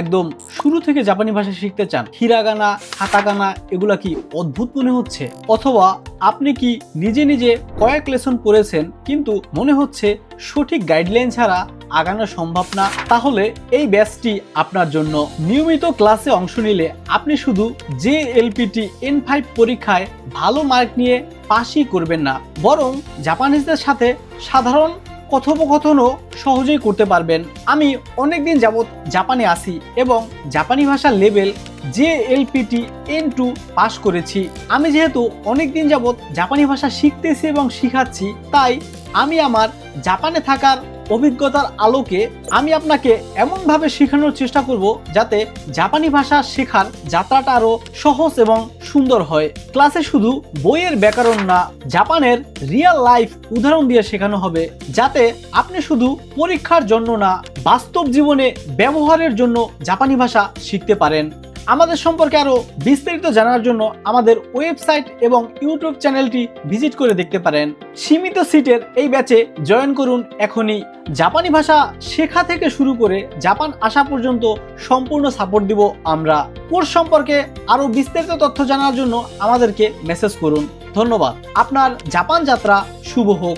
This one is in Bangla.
একদম শুরু থেকে জাপানি ভাষা শিখতে চান, হিরাগানা, হাতাগানা, এগুলা কি অদ্ভুত মনে হচ্ছে? অথবা আপনি কি নিজে নিজে কয়েক লেসন পড়েছেন, কিন্তু মনে হচ্ছে সঠিক গাইডলাইন ছাড়া আগানো সম্ভব না? তাহলে এই ব্যাচটি আপনার জন্য নিয়মিত ক্লাসে অংশ নিলে আপনি শুধু যে এলপিটি এন ফাইভ পরীক্ষায় ভালো মার্ক নিয়ে পাশই করবেন না। বরং জাপানিজদের সাথে সাধারণ কথোপকথনও সহজেই করতে পারবেন। আমি অনেক দিন যাবৎ জাপানে আসি এবং জাপানি ভাষার লেভেল যে এলপিটি এন টু পাশ করেছি। আমি যেহেতু অনেক দিন যাবৎ জাপানি ভাষা শিখতেছি এবং শিখাচ্ছি, তাই আমি আমার জাপানে থাকার অভিজ্ঞতার আলোকে আমি আপনাকে এমনভাবে শেখানোর চেষ্টা করব যাতে জাপানি ভাষা শেখার যাত্রাটা আরও সহজ এবং সুন্দর হয়। ক্লাসে শুধু বইয়ের ব্যাকরণ না, জাপানের রিয়েল লাইফ উদাহরণ দিয়ে শেখানো হবে যাতে আপনি শুধু পরীক্ষার জন্য না, বাস্তব জীবনে ব্যবহারের জন্য জাপানি ভাষা শিখতে পারেন। আমাদের সম্পর্কে আরও বিস্তারিত জানার জন্য আমাদের ওয়েবসাইট এবং ইউটিউব চ্যানেলটি ভিজিট করে দেখতে পারেন। সীমিত সিটের এই ব্যাচে জয়েন করুন এখনই। জাপানি ভাষা শেখা থেকে শুরু করে জাপান আসা পর্যন্ত সম্পূর্ণ সাপোর্ট দিব আমরা। কোর্স সম্পর্কে আরও বিস্তারিত তথ্য জানার জন্য আমাদেরকে মেসেজ করুন। ধন্যবাদ। আপনার জাপান যাত্রা শুভ হোক।